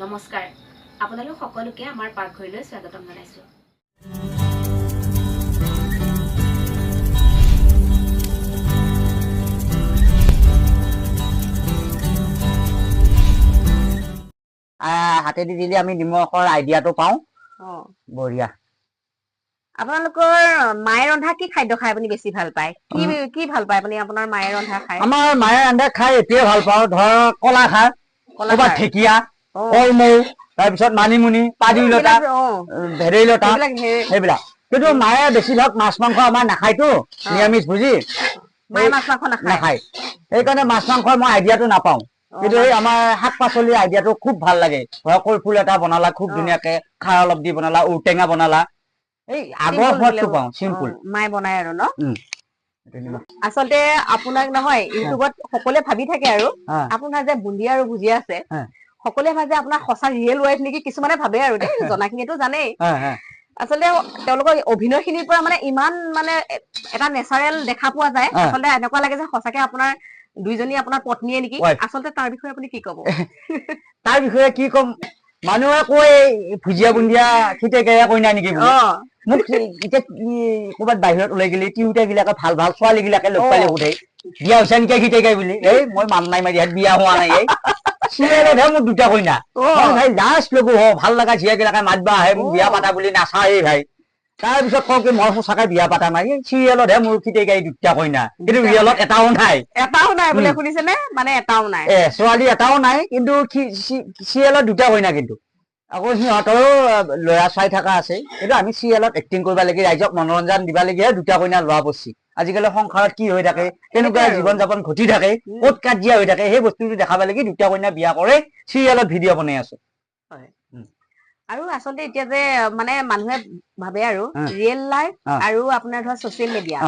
নমস্কাৰ। আপোনালোক সকলোকে আমাৰ পাকঘৰলৈ স্বাগতম জনাইছোঁ। হাতেদি দিলে আমি নিমখৰ আইডিয়াটো পাওঁ। অ। বঢ়িয়া। আপোনালোকৰ মায়ে ৰন্ধা কি খাদ্য খাই আপুনি বেছি ভাল পায়? কি কি ভাল পায় আপুনি? আপোনাৰ মায়ে ৰন্ধা খাই আমাৰ মায়ে ৰান্ধে খাই এইটোৱে ভাল পাওঁ। ধৰ কলা খাৰ। কলা ক'ৰবাত খাৰ? ঢেকীয়া। কলমৌ তাৰপিছত মানিমুনি পাদিলতা সেইবিলাক, অ, ভেদাইলতা সেইবিলাক। কিন্তু মায়ে বেছিভাগ মাছ মাংস আমাৰ নাখায়তো নিৰামিষ ভোজী। নাখায়। সেইকাৰণে মাছ মাংসৰ মই আইডিয়াটো নাপাওঁ। কিন্তু এই আমাৰ শাক পাচলিৰ আইডিয়াটো খুব ভাল লাগে। ধৰ কলফুল এটা বনালা খুব। ধুনীয়াকে খাৰ অলপ দি বনালা ঔটেঙা বনালা। এই আগৰ সোৱাদটো হ'লেও- পাওঁ চিম্পুল মায়ে বনাই আৰু ন? আচলতে আপোনাক নহয় ইউটিউবত সকলোৱে ভাবি থাকে আৰু। আপোনাৰ যে বুন্দিয়া আৰু ভুজিয়া আছে। সকলোৱে ভাবে যে আপোনাৰ সঁচা ৰিয়েল ৱাইফ নেকি কিছুমানে ভাবে আৰু দেই জনাখিনিতো জানেই। আচলতে তেওঁলোকৰ অভিনয় খিনিৰ পৰা মানে ইমান মানে এটা নেচাৰেল দেখা পোৱা যায়। আচলতে এনেকুৱা লাগে যে সঁচাকে আপোনাৰ দুইজনী আপোনাৰ পত্নীয়ে নেকি. আচলতে তাৰ বিষয়ে আপুনি কি কব? তাৰ বিষয়ে কি ক'ম? মানুহে কয় এই ভুজিয়া বুন্দিয়া খিতেকেয়া কইনা নেকি মোক কি- এতিয়া কি ক'ৰবাত বাহিৰত ওলাই গেলি তিৰোতা বিলাকে ভাল ভাল ছোৱালী বিলাকে লগ। পালে সোধে বিয়া হৈছে নেকি খিতেকাই বুলি? এই মই মান নাই মাৰি বিয়া হোৱা নাই চিৰিয়েলতহে মোৰ দুটা কইনা। ভাই লাজ লগো হ ভালো লগা জীয়া বিলাকে মাতবা মোক বিয়া পাতা বুলি নাচায়েই ভাই। তাৰপিছত কওঁ কি মই সঁচাকে বিয়া পাতা নাই। চিৰিয়েলতহে মোৰ খিতেকাই দুটা কইনা। কিন্তু। ৰিয়েলত এটাও নাই। এটাও নাই বোলে। শুনিছেনে? মানে এটাও নাই। এ ছোৱালী এটাও নাই কিন্তু চিৰিয়েলত দুটা কইনা কিন্তু। আকৌ সিহঁতৰো ল'ৰা চাই থকা আছে। কিন্তু আমি চিৰিয়েলত এক্টিং কৰিব লাগে ৰাইজক মনোৰঞ্জন দিব লাগে দুটা কইনা লোৱা বস্তু আজিকালি সংসাৰত কি হৈ থাকে কেনেকুৱা। জীৱন যাপন ঘটি থাকে। ক'ত কাজিয়া হৈ থাকে সেই বস্তুটো দেখাব লাগে দুটা কইনা বিয়া কৰে চিৰিয়েলত ভিডিঅ' বনাই আছো আৰু আচলতে এতিয়া যে মানে মানুহে ভাবে আৰু। Real life. আৰু আপোনাৰ ধৰ ছচিয়েল মিডিয়া।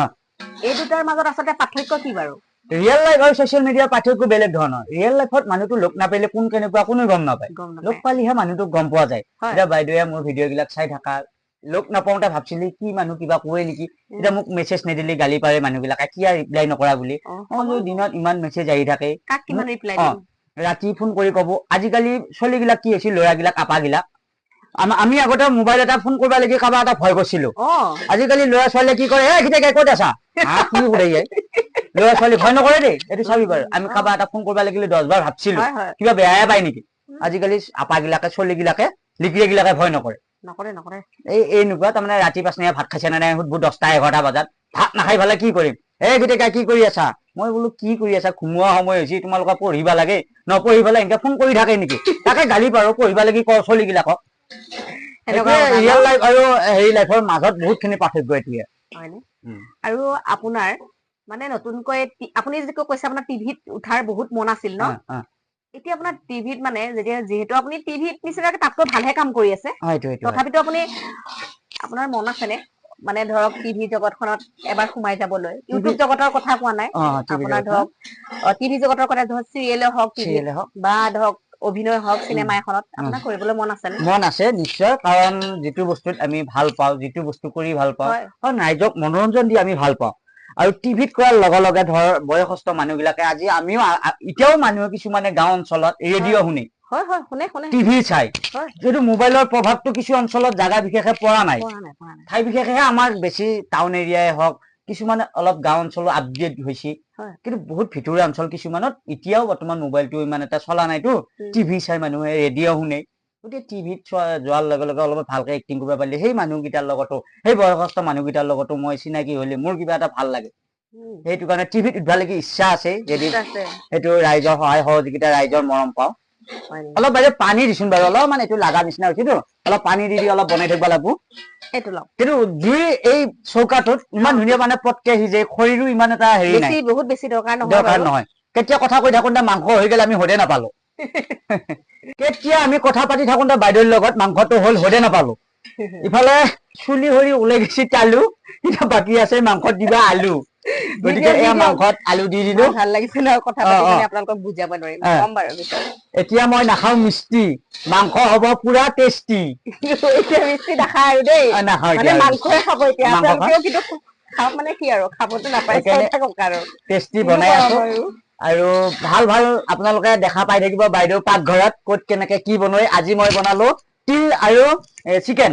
এই দুটাৰ মাজত আচলতে পাৰ্থক্য কি বাৰু ৰিয়েল লাইফ আৰু ছচিয়েল মিডিয়াৰ পাৰ্থক্য বেলেগ ধৰণৰ ৰিয়েল লাইফত মানুহটো লগ নাপালে কোন কেনেকুৱা কোনো গম নাপায় লগ পালেহে মানুহটোক গম পোৱা যায়। এতিয়া বাইদেৱে মোৰ ভিডিঅ' বিলাক চাই থাকা লগ নাপাওঁতে ভাবছিলি কি মানুহ কিবা কয় নেকি? এতিয়া মোক মেছেজ নিদিলি গালি পাৰে মানুহবিলাকে কিয় ৰিপ্লাই নকৰা বুলি? দিনত ইমান মেছেজ আহি থাকে। ৰাতি ফোন কৰি কব আজিকালি ছোৱালীবিলাক কি হৈছিল ল'ৰাবিলাক আপাবিলাক? আমা- আগতে মোবাইল এটা ফোন কৰিব লাগি কাৰোবাৰ এটা ভয় কৰিছিলো। আজিকালি ল'ৰা ছোৱালীয়ে কি কৰে এই খিটাকে ক'ত আছা? কি সুধে ল'ৰা ছোৱালী ভয় নকৰে দেই এইটো চাবি বাৰু আমি কাৰোবাৰ এটা ফোন কৰিব লাগিলে দহ বাৰ ভাবছিলো কিবা বেয়াই পায় নেকি? আজিকালি আপাগিলাকে ছোৱালীগিলাকে লিগিৰিগিলাকে ভয় নকৰে। নকৰে নকৰে। এই এনেকুৱা তাৰমানে ৰাতি পাঁচনীয়া ভাত খাইছে নে নাই সুধবো দহটা এঘাৰটা বজাত। ভাত নাখাই পেলাই কি কৰিম? এই গোটেই কি কৰি আছা? মই বোলো কি কৰি আছা? ঘুমোৱা সময় হৈছে তোমালোকে পঢ়িবা লাগে। নপঢ়ি পেলাই এনেকে ফোন কৰি থাকে নেকি? তাকে গালি পাৰো পঢ়িবা লাগি ক চলিগিলাকক? ৰিয়েল লাইফ আৰু হেৰি লাইফৰ মাজত বহুত খিনি পাৰ্থক্য এইটোৱে। আৰু আপোনাৰ মানে নতুনকৈ আপুনি যিটো কৈছে আপোনাৰ টিভিত উঠাৰ বহুত মন আছিল ন? এতিয়া আপোনাৰ টিভিত মানে যেতিয়া যিহেতু আপুনি টিভিত নিচিনাকে তাতকৈ ভালহে কাম কৰি আছে। তথাপিতো আপুনি আপোনাৰ মন আছেনে? মানে ধৰক টিভি জগতখনত এবাৰ সোমাই যাবলৈ। ইউটিউব জগতৰ কথা কোৱা নাই। আপোনাৰ। ধৰক টিভি জগতৰ কথা ধৰক চিৰিয়েলে হওক চিৰিয়েলে হওক। বা ধৰক অভিনয় হওক চিনেমা এখনত আপোনাৰ কৰিবলৈ মন আছেনে? মন আছে নিশ্চয় কাৰণ যিটো বস্তুত আমি ভাল পাওঁ যিটো বস্তু কৰি ভাল পাওঁ ৰাইজক মনোৰঞ্জন দি আমি ভাল পাওঁ। আৰু টিভিত কৰাৰ লগে লগে ধৰ বয়সস্থ মানুহ বিলাকে আজি আমিও এতিয়াও মানুহে কিছুমানে গাঁও অঞ্চলত ৰেডিঅ' শুনে। টিভি চাই। যিহেতু মোবাইলৰ প্ৰভাৱটো কিছু অঞ্চলত জাগা বিশেষে পৰা নাই ঠাই বিশেষেহে আমাৰ বেছি টাউন এৰিয়াই হওক কিছুমানে অলপ গাঁও অঞ্চলো আপডেট হৈছে। কিন্তু বহুত ভিতৰুৱা অঞ্চল কিছুমানত এতিয়াও বৰ্তমান মোবাইলটো ইমান এটা চলা নাইতো। টিভি চাই মানুহে ৰেডিঅ' শুনে। গতিকে টিভিত চোৱা যোৱাৰ লগে লগে অলপ ভালকে এক্টিং কৰিব পাৰিলে সেই মানুহকেইটাৰ লগতো সেই বয়সস্থ মানুহকেইটাৰ লগতো মই চিনাকি হ'লে মোৰ কিবা এটা ভাল লাগে। সেইটো কাৰণে টিভিত উঠবা লাগি ইচ্ছা আছে যদি সেইটো ৰাইজৰ সহায় সহযোগিতা ৰাইজৰ মৰম পাওঁ? অলপ বাইদেউ পানী দিছোন বাৰু অলপমান এইটো লাগা নিচিনা হৈছেতো অলপ পানী দি দি অলপ বনাই থাকিব লাগিব। কিন্তু জুই এই চৌকাটোত ইমান ধুনীয়া মানে পটকে সিজে খৰিৰো ইমান এটা হেৰি নাই। বহুত বেছি দৰকাৰ নহয় কেতিয়া কথা কৈ থাকোঁতে মাংস হৈ গ'লে আমি সদে নাপালো। কেতিয়া আমি কথা পাতি থাকোঁতে বাইদেউৰ লগত মাংসটো হ'ল সদে নাপালো? ইফালে চুলি সৰি ওলাই গৈছে আলু এতিয়া বাকী আছে মাংসত দিবা আলু। গতিকে এয়া। মাংসত আলু দি দিলো। ভাল লাগিছে কথা আপোনালোকক বুজাব নোৱাৰিম। এতিয়া মই নাখাওঁ মিষ্টি। মাংস হ'ব পুৰা টেষ্টি এতিয়া মিস্ত্ৰী নাখায় আৰু দেই নাখাওঁ এতিয়া। মাংসই খাব এতিয়া। আপোনালোকেও কিন্তু খাওক মানে কি আৰু? খাবতো নাপায় টেষ্টি বনাই আছো। আৰু ভাল ভাল আপোনালোকে দেখা পাই থাকিব বাইদেউ পাকঘৰত ক'ত কেনেকে কি বনাই আজি মই বনালো তিল আৰু চিকেন।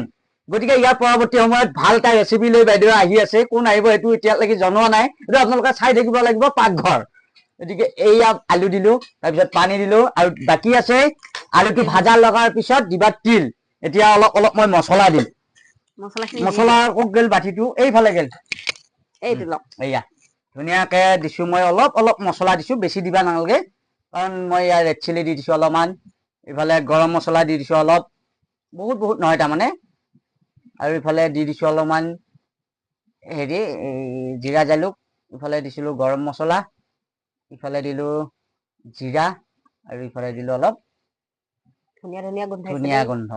গতিকে ইয়াৰ পৰৱৰ্তী সময়ত ভাল এটা ৰেচিপি লৈ বাইদেউ আহি আছে। কোন আহিব সেইটো এতিয়ালৈকে জনোৱা নাই। এইটো আপোনালোকে চাই থাকিব লাগিব পাকঘৰ। গতিকে এইয়া আলু দিলো তাৰপিছত পানী দিলো আৰু বাকী আছে আলুটো ভাজা লগাৰ পিছত দিবা তিল। এতিয়া অলপ অলপ মই মছলা দিম। মছলা ক'ত গেল বাতিটো? এইফালে গেল। এইটো লওক এয়া ধুনীয়াকে দিছো মই অলপ অলপ মছলা দিছো বেছি দিবা নালাগে। কাৰণ মই ইয়াৰ ৰেড চিলি দি দিছো অলপমান ইফালে গৰম মছলা দি দিছো অলপ বহুত বহুত নহয় তাৰমানে। আৰু ইফালে দি দিছো অলপমান হেৰি জিৰা জালুক ইফালে দিছিলো গৰম মছলা ইফালে দিলো জিৰা আৰু ইফালে দিলো অলপ ধুনীয়া ধুনীয়া গোন্ধাইছে ধুনীয়া। গোন্ধ।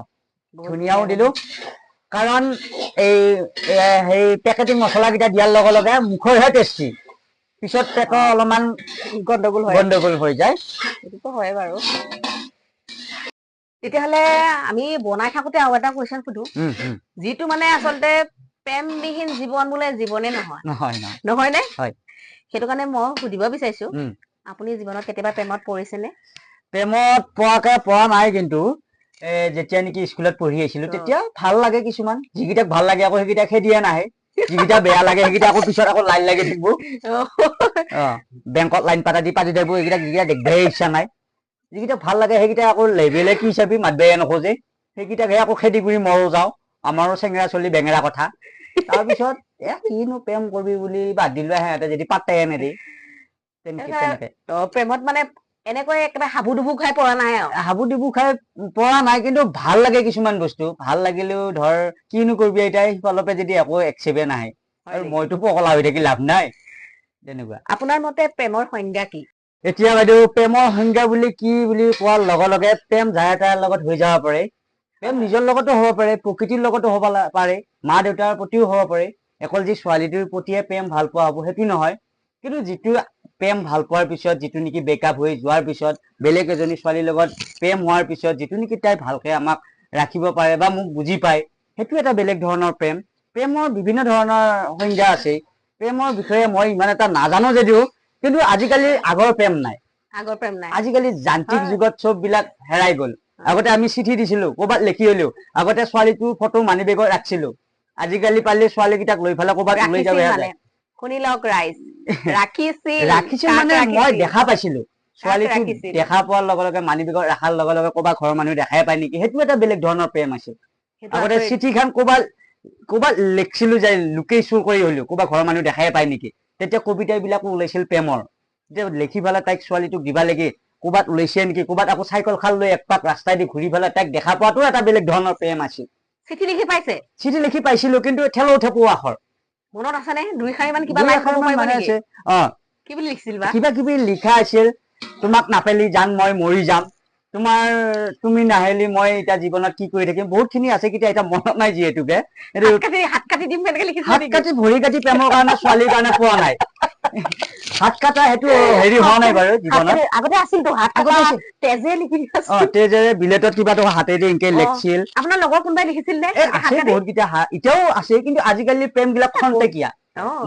ধুনীয়াও ধুনীয়া দিলো। কাৰণ এই সেই পেকেটিং মছলাকেইটা দিয়াৰ লগে লগে মুখৰহে টেষ্টি পিছত পেটৰ অলপমান গণ্ডগোল হয়। গণ্ডগোল হৈ যায়। সেইটোতো হয় বাৰু। তেতিয়াহ'লে আমি বনাই থাকোতে আৰু এটা কুৱেশ্যন সুধো। যিটো মানে আচলতে প্ৰেমবিহীন জীৱন বোলে জীৱনে নহয়। নহয় নহয়। নহয় নে হয়। সেইটো কাৰণে মই সুধিব বিচাৰিছো। আপুনি জীৱনত কেতিয়াবা প্ৰেমত পৰিছেনে? প্ৰেমত পোৱাকে পোৱা নাই কিন্তু। যেতিয়া নেকি স্কুলত পঢ়ি আহিছিলো। তেতিয়া ভাল লাগে কিছুমান। যিকেইটাক ভাল লাগে আকৌ সেইকেইটাক খেদিয়ে নাহে। যিকেইটা বেয়া লাগে সেইকেইটা আকৌ পিছত আকৌ লাইন লাগি থাকিব। বেংকত লাইন পাতা দি পাতি থাকিব এইকেইটাক যিকেইটা দেখিবহে ইচ্ছা নাই। যিকেইটা ভাল লাগে সেইকেইটা আকৌ লেবেলে কি চাবি মাতবেয়ে নোখোজে। সেইকেইটাকহে আকৌ খেদি কৰি মৰো যাওঁ। আমাৰো চেঙেৰা চলি বেঙেৰা কথা। তাৰপিছত এ কিনো প্ৰেম কৰিবি বুলি বাদ দিলো সিহঁতে যদি পাতে নেদি তেনেকে তেনেকে। প্ৰেমত মানে এনেকৈ একেবাৰে হাবু ডুবু খাই পৰা নাই আৰু। হাবু ডিবু খাই পৰা নাই কিন্তু ভাল লাগে কিছুমান বস্তু। ভাল লাগিলেও ধৰ কিনো কৰিবি এতিয়া সিফালৰ পৰা যদি একো একচেপে নাহে। আৰু? মইতো পকলা হৈ থাকি লাভ নাই। তেনেকুৱা। আপোনাৰ মতে প্ৰেমৰ সংজ্ঞা কি? এতিয়া বাইদেউ প্ৰেমৰ সংজ্ঞা বুলি কি বুলি কোৱাৰ লগে লগে প্ৰেম যাৰ তাৰ লগত হৈ যাব পাৰে প্ৰেম নিজৰ লগতো হ'ব পাৰে প্ৰকৃতিৰ লগতো হ'ব পাৰে মা দেউতাৰ প্ৰতিও হ'ব পাৰে। অকল যি ছোৱালীটোৰ প্ৰতিয়ে প্ৰেম ভাল পোৱা হ'ব সেইটো নহয়। কিন্তু যিটো প্ৰেম ভাল পোৱাৰ পিছত যিটো নেকি ব্ৰেকআপ হৈ যোৱাৰ পিছত বেলেগ এজনী ছোৱালীৰ লগত প্ৰেম হোৱাৰ পিছত যিটো নেকি তাই ভালকে আমাক ৰাখিব পাৰে বা মোক বুজি পায় সেইটো এটা বেলেগ ধৰণৰ প্ৰেম। প্ৰেমৰ বিভিন্ন ধৰণৰ সংজ্ঞা আছে প্ৰেমৰ বিষয়ে মই ইমান এটা নাজানো যদিও কিন্তু আজিকালি আগৰ প্ৰেম নাই। আগৰ প্ৰেম নাই। আজিকালি যান্ত্ৰিক। যুগত চব বিলাক হেৰাই গ'ল। আগতে আমি চিঠি দিছিলো ক'ৰবাত লিখি হলেও। আগতে ছোৱালীটোৰ ফটো মানি বেগত ৰাখিছিলো। আজিকালি পালে ছোৱালী কেইটাক লৈ পেলাই ক'ৰবাত লৈ যাব শুনি লওক ৰাইজ ৰাখিছিল ৰাখিছিল মানে মই? দেখা পাইছিলো। ছোৱালীটো ৰাখিছিল? দেখা পোৱাৰ লগে লগে মানি বেগত ৰখাৰ লগে লগে ক'ৰবাত ঘৰৰ মানুহে দেখাই পায় নেকি? সেইটো এটা বেলেগ ধৰণৰ প্ৰেম আছিল। আগতে। চিঠিখন ক'ৰবাত ক'ৰবাত লিখিছিলো যে লুকেই চুৰ কৰি হলেও ক'ৰবাত ঘৰৰ মানুহ দেখাই পায় নেকি? তেতিয়া কবিতা বিলাকো ওলাইছিল প্ৰেমৰ। তেতিয়া লিখি পেলাই তাইক ছোৱালীটোক দিবা লাগে। ক'ৰবাত ওলাইছে নেকি? ক'ৰবাত আকৌ চাইকেল খাল লৈ একপাক ৰাস্তাই দি ঘূৰি পেলাই তাইক দেখা পোৱাটো এটা বেলেগ ধৰণৰ প্ৰেম আছিল। চিঠি লিখি পাইছে? চিঠি লিখি পাইছিলো কিন্তু ঠেলৌ ঠেপৌ আখৰ। মনত আছেনে? দুই শাৰী মান কিবা ক'ব মান পাৰিব নেকি? অ। কি বুলি লিখিছিল বা? কিবা কিবি লিখা আছিল তোমাক নাপেলি জান মই মৰি যাম। তোমাৰ তুমি নাহিলি মই এতিয়া জীৱনত কি কৰি থাকিম? বহুত খিনি আছে কেতিয়া এতিয়া মনত নাই যিহেতুকে। হাত কাটি ভৰি কাটি প্ৰেমৰ কাৰণে ছোৱালীৰ কাৰণে পোৱা নাই। হাত কাটা সেইটো হেৰি হোৱা নাই বাৰু জীৱনত। আগতে আছিল। তেজে লিখি অ তেজেৰে বিলেটত কিবা এটা হাতেদি এনেকে। লেখছিল। আপোনাৰ লগৰ কোনোবাই লিখিছিল নে? আছে? বহুত কেইটা এতিয়াও আছে কিন্তু আজিকালি প্ৰেম বিলাক খন্তেকীয়া।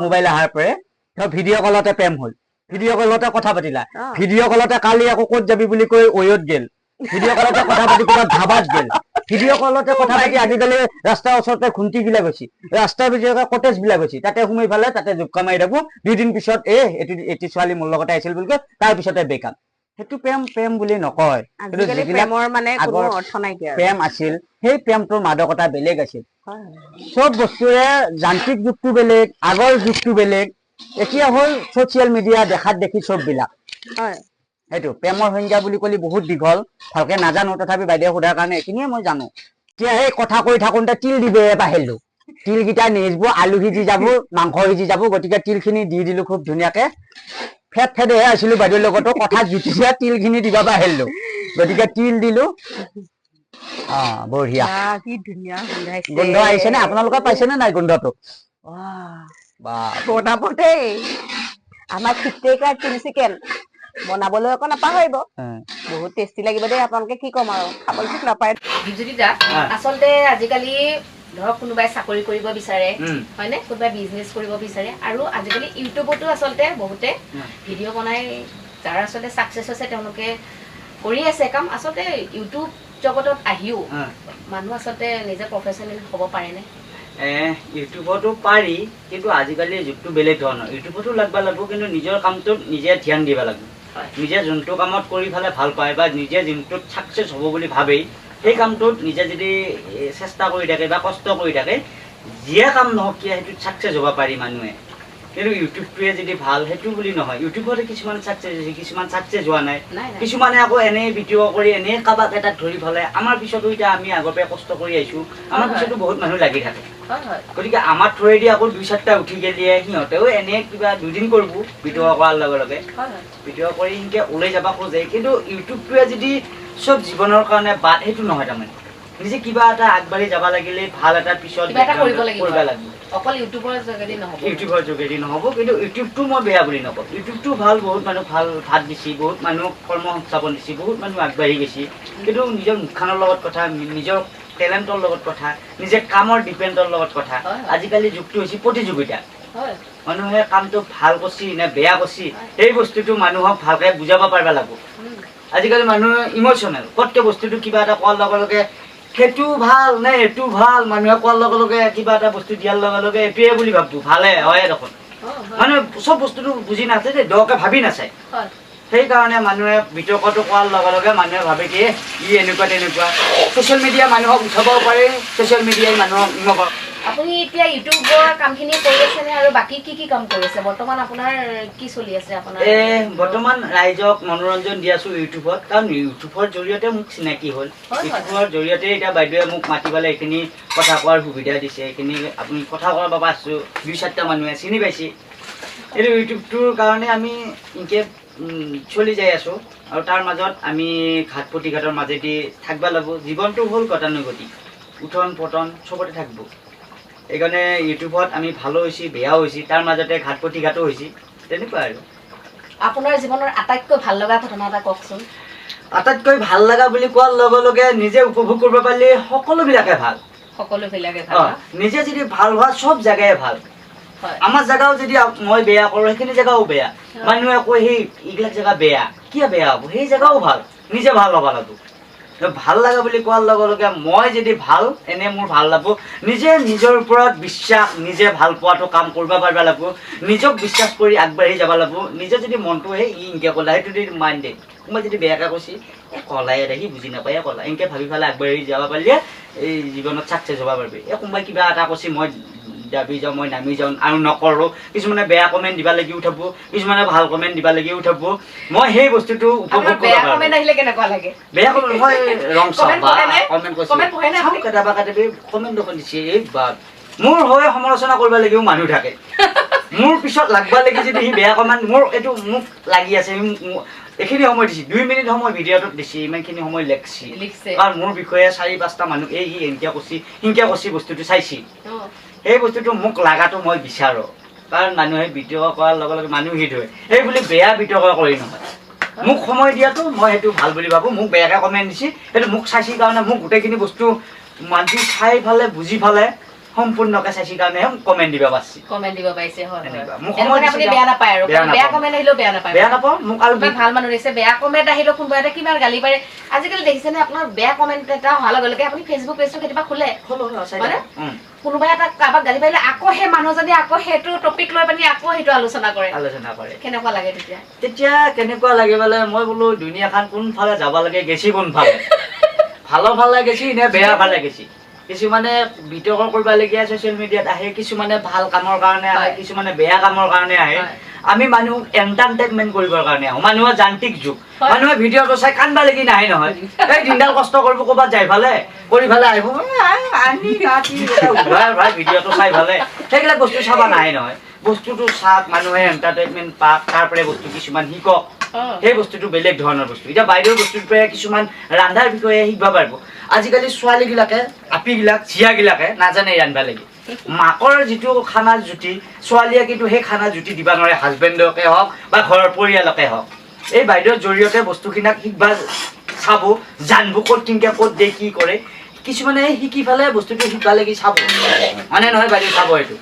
মোবাইল অহাৰ পৰে। ভিডিঅ' কলতে প্ৰেম হ'ল। ভিডিঅ' কলতে কথা পাতিলা। ভিডিঅ' কলতে কালি আকৌ ক'ত যাবি বুলি কৈ অয়ত গেল। ভিডিঅ' কলতে কথা পাতি ক'ৰবাত ধাবাত গেল। ভিডিঅ' কলতে কথা পাতি আজিকালি ৰাস্তাৰ ওচৰতে খুন্তি বিলাক হৈছে। ৰাস্তাৰ ভিতৰতে কটেজ বিলাক হৈছে। তাতে সোমাই পেলাই তাতে জোপকা মাৰি থাকো। দুদিন পিছত এ এইটো এটি ছোৱালী মোৰ লগতে আহিছিল বুলি কয়। তাৰ পিছতে বেকআপ সেইটো প্ৰেম প্ৰেম বুলি নকয়। মানে। প্ৰেম আছিল সেই প্ৰেমটোৰ মাদকতা বেলেগ আছিল। চব বস্তুৰে যান্ত্ৰিক যুগটো বেলেগ আগৰ যুগটো বেলেগ। এতিয়া হ'ল ছচিয়েল মিডিয়া দেখাত দেখি চব বিলাক হয়। সেইটো প্ৰেমৰ সংজ্ঞা বুলি ক'লে বহুত দীঘল ভালকে নাজানো তথাপি বাইদেউ সোধাৰ কাৰণে এইখিনিয়ে মই জানো। এতিয়া সেই কথা কৈ থাকোঁতে তিল দিবে বাঢ়িলো তিল কেইটা নিজিব আলু সিজি যাব মাংস সিজি যাব গতিকে তিল খিনি দি দিলো খুব ধুনীয়াকে। ফেট ফেটহে আছিলো বাইদেউৰ লগতো কথা জুতিছে তিল খিনি দিবা বাঢ়িলো গতিকে তিল দিলো। অ বঢ়িয়া। কি ধুনীয়া গোন্ধ আহিছে নে আপোনালোকে পাইছে নে নাই গোন্ধটো? বনাব দেই আমাৰ খিতেকাৰ তিল চিকেন। বনাবলৈ আকৌ নাপাহৰিব। বহুত টেষ্টি লাগিব দেই আপোনালোকে কি ক'ম আৰু? খাবলৈ ঠিক নাপায়। বিজুতি দা। আচলতে আজিকালি ধৰক কোনোবাই চাকৰি কৰিব বিচাৰে। হয়নে? কোনোবাই বিজনেছ কৰিব বিচাৰে। আৰু আজিকালি ইউটিউবতো আচলতে বহুতে। ভিডিঅ' বনাই যাৰ আচলতে ছাকচেছ হৈছে তেওঁলোকে কৰি আছে। কাম আচলতে ইউটিউব জগতত আহিও। মানুহ আচলতে নিজে প্ৰফেচনেল হ'ব পাৰেনে ইউটিউবতো পাৰি কিন্তু আজিকালি যুগটো বেলেগ ধৰণৰ। ইউটিউবতো লাগবা লাগিব কিন্তু নিজৰ কামটোত নিজে ধ্যান দিব লাগিব। নিজে যোনটো কামত কৰি পেলাই ভাল পায় বা নিজে যোনটোত ছাকচেছ হ'ব বুলি ভাবেই সেই কামটোত নিজে যদি চেষ্টা কৰি থাকে বা কষ্ট কৰি থাকে যিয়ে কাম নহওক কিয় সেইটোত ছাকচেছ হ'ব পাৰি মানুহে। কিন্তু ইউটিউবটোৱে যদি ভালো সেইটো বুলি নহয়। ইউটিউবতে কিছুমান ছাকচেছ হৈছে কিছুমান ছাকচেছ হোৱা নাই। কিছুমানে আকৌ এনেই ভিডিঅ' কৰি এনেই কাৰোবাক এটাক ধৰি পেলাই আমাৰ পিছতো এতিয়া আমি আগৰ পৰাই কষ্ট কৰি আহিছোঁ। আমাৰ। পিছতো বহুত মানুহ লাগি থাকে। গতিকে আমাৰ থ্ৰুৱেদি আকৌ দুই চাৰিটা উঠি গেলিয়ে সিহঁতেও এনে কিবা দুদিন কৰিব ভিডিঅ' কৰাৰ লগে লগে। ভিডিঅ' কৰি সেনেকৈ ওলাই যাব খোজে। কিন্তু ইউটিউবটোৱে যদি চব জীৱনৰ কাৰণে বাদ সেইটো নহয় তাৰমানে। নিজে কিবা এটা আগবাঢ়ি যাব লাগিলে ভালো এটা পিছত কৰিব লাগিব। অকল ইউটিউবৰ যোগেদি নহ'ব। ইউটিউবৰ যোগেদি নহ'ব কিন্তু ইউটিউবটো মই বেয়া বুলি নকওঁ। ইউটিউবটো ভালো বহুত মানুহ ভালো ভাত দিছে বহুত মানুহ কৰ্ম সংস্থাপন দিছে বহুত মানুহ আগবাঢ়ি গৈছে। কিন্তু নিজৰ মুখখানৰ লগত কথা নিজৰ টেলেণ্টৰ লগত কথা নিজে কামৰ ডিপেণ্ডৰ লগত কথা। আজিকালি যুগটো হৈছে প্ৰতিযোগিতা। হয়। মানুহে কামটো ভালো কৰছি নে বেয়া কৰছি সেই বস্তুটো মানুহক ভালকৈ বুজাব পাৰিব লাগিব। আজিকালি মানুহে ইম'চনেল প্ৰত্যেক বস্তুটো কিবা এটা কোৱাৰ লগে লগে সেইটো ভালো নে এইটো ভালো? মানুহে কোৱাৰ লগে লগে কিবা এটা বস্তু দিয়াৰ লগে লগে এইটোৱে বুলি ভাবো ভালে হয় দেখোন। হয় হয়। মানে চব বস্তুটো বুজি নাচায় যে দকে ভাবি নাচায়। সেইকাৰণে মানুহে বিতৰ্কটো কোৱাৰ লগে লগে মানুহে ভাবে কি ই এনেকুৱা তেনেকুৱা। ছ'চিয়েল মিডিয়া মানুহক উঠাব পাৰে ছ'চিয়েল মিডিয়াই মানুহক আপুনি এতিয়া ইউটিউবৰ কামখিনি কৰি আছেনে আৰু বাকী কি কি কাম কৰি আছে? বৰ্তমান আপোনাৰ কি চলি আছে আপোনাৰ? বৰ্তমান ৰাইজক মনোৰঞ্জন দি আছো ইউটিউবত। কাৰণ ইউটিউবৰ জৰিয়তে মোক চিনাকি হ'ল। ইউটিউবৰ জৰিয়তে এতিয়া বাইদেৱে মোক মাতি পেলাই এইখিনি কথা কোৱাৰ সুবিধা দিছে। এইখিনি আপুনি কথা কোৱাৰ বাবে আছোঁ। দুই চাৰিটা মানুহে চিনি পাইছে। এইটো ইউটিউবটোৰ কাৰণে আমি এনেকৈ চলি যাই আছোঁ। আৰু তাৰ মাজত আমি ঘাট প্ৰতিঘাটৰ মাজেদি থাকিব লাগিব। জীৱনটো হ'ল গতানুগতি উঠন পতন চবতে থাকিব। সেইকাৰণে ইউটিউবত আমি ভালো হৈছি বেয়াও হৈছি তাৰ মাজতে ঘাট প্ৰতিঘাতো হৈছি তেনেকুৱা আৰু। আপোনাৰ জীৱনৰ আটাইতকৈ ভালো লগা ঘটনা এটা কওকচোন। আটাইতকৈ ভালো লগা বুলি কোৱাৰ লগে লগে নিজে উপভোগ কৰিব পাৰিলে সকলোবিলাকে ভালো। সকলোবিলাকে ভালো নিজে যদি ভালো হোৱা চব জেগাই ভালো। আমাৰ জেগাও যদি মই বেয়া কৰোঁ সেইখিনি জেগাও বেয়া। মানুহে কয় সেই এইবিলাক জেগা বেয়া। কিয় বেয়া হ'ব? সেই জেগাও ভালো। নিজে ভালো হ'ব লাগিব ভালো লগা বুলি কোৱাৰ লগে লগে মই যদি ভালো, এনে মোৰ ভালো লাগিব। নিজে নিজৰ ওপৰত বিশ্বাস, নিজে ভালো পোৱাটো কাম কৰিব পাৰিব লাগিব। নিজক বিশ্বাস কৰি আগবাঢ়ি যাব লাগিব। নিজে যদি মনটো সেই ই এনেকৈ ক'লা, সেইটো যদি মাইণ্ড কোনোবাই যদি বেয়াকৈ কৈছে এই কলাই দেখি বুজি নাপায় কলা এনেকৈ ভাবি পেলাই আগবাঢ়ি যাব পাৰিলে, এই জীৱনত ছাকচেছ হ'ব পাৰিবি। এই কোনোবাই কিবা এটা কৈছে, মই দাবি যাওঁ মই নামি যাওঁ আৰু নকৰোঁ। কিছুমানে বেয়া কমেণ্ট দিবা লাগি উঠাব কিছুমানে ভাল কমেণ্ট দিবা লাগি উঠাব। মই সেই বস্তুটো উপভোগ বেয়া মোৰ হৈ সমালোচনা কৰিব লাগিও মানুহ থাকে। মোৰ পিছত লাগবা লাগি যদি সি বেয়া কমেণ্ট মোৰ এইটো মোক লাগি আছে এইখিনি সময় দিছে দুই মিনিট সময় ভিডিঅ'টোত দিছে ইমানখিনি সময় লেখছি। কাৰণ মোৰ বিষয়ে চাৰি পাঁচটা মানুহ এই সি এনেকৈ কৈছি সিনকৈ কৈছি বস্তুটো চাইছি। সেই বস্তুটো মোক লাগাটো মই বিচাৰোঁ। কাৰণ মানুহে বিতৰ্ক কৰাৰ লগে লগে মানুহ হিট হয়। সেই বুলি বেয়া বিতৰ্ক কৰি নহয়। মোক সময় দিয়াটো মই সেইটো ভালো বুলি ভাবোঁ। মোক বেয়াকৈ কমেণ্ট দিছে। সেইটো মোক চাইছি কাৰণে মোক গোটেইখিনি বস্তু মানুহ চাই ফালে বুজি ফালে সম্পূৰ্ণকৈ চাইছি কাৰণেহে মোক কমেণ্ট দিব পাৰিছে কমেণ্ট দিব পাৰিছে হয় মোক সময় আপুনি বেয়া নাপায় আৰু। বেয়া কমেণ্ট আহিলেও বেয়া নাপায়। বেয়া নাপাওঁ। মোক আৰু ভালো মানুহ দিছে। বেয়া কমেণ্ট আহিলেও কোনোবা এটা কিমান গালি পাৰে। আজিকালি দেখিছেনে আপোনাৰ বেয়া কমেণ্ট এটা অহাৰ লগে লগে আপুনি ফেচবুক পেজটো কেতিয়াবা খোলে। হয়নে? কোনোবাই এটা কাৰোবাক গালি পাৰিলে আকৌ সেই মানুহজনে আকৌ সেইটো টপিক লৈ পিনি আকৌ সেইটো আলোচনা কৰে। আলোচনা কৰে। কেনেকুৱা লাগে তেতিয়া? তেতিয়া কেনেকুৱা লাগে বোলে? মই বোলো দুনীয়াখন কোনফালে যাব লাগে গেছি কোনফালে? ভালৰ ফালে গেছি নে বেয়া ফালে গেছি? কিছুমানে বিতৰ্ক কৰিবলগীয়া ছ'চিয়েল মিডিয়াত আহে কিছুমানে ভালো কামৰ কাৰণে আহে কিছুমানে বেয়া কামৰ কাৰণে আহে। আমি মানুহক এণ্টাৰটেইনমেণ্ট কৰিবৰ কাৰণে আহোঁ। মানুহৰ যান্ত্ৰিক যুগ। মানুহে ভিডিঅ'টো চাই কান্দবা লাগি নাহে নহয়। এই দিনডাল কষ্ট কৰিব ক'ৰবাত যাই ফালে কৰি ফালে আহিব। উঘাই ভিডিঅ'টো চাই ফালে সেইবিলাক বস্তু চাব নাহে নহয়। বস্তুটো চাওক মানুহে এণ্টাৰটেইনমেণ্ট পাওক তাৰ পৰাই বস্তু কিছুমান শিকক। সেই বস্তুটো বেলেগ ধৰণৰ বস্তু। এতিয়া বাইদেউৰ বস্তুৰ পৰা কিছুমান ৰান্ধাৰ বিষয়ে শিকিব পাৰিব। আজিকালি ছোৱালীবিলাকে আপিবিলাক জীয়াবিলাকে নাজানে ৰান্ধিব লাগে। মাকৰ যিটো খানাৰ জুতি ছোৱালীয়ে কিন্তু সেই খানা জুতি দিব নোৱাৰে হাজবেণ্ডকে হওক বা ঘৰৰ পৰিয়ালকে হওক। এই বাইদেউৰ জৰিয়তে বস্তুখিনাক শিকবা চাব জানব ক'ত কেনেকৈ ক'ত দিয়ে কি কৰে। কিছুমানে শিকি পেলাই বস্তুটো শিকালে কি চাব। মানে নহয় বাইদেউ? চাব এইটো।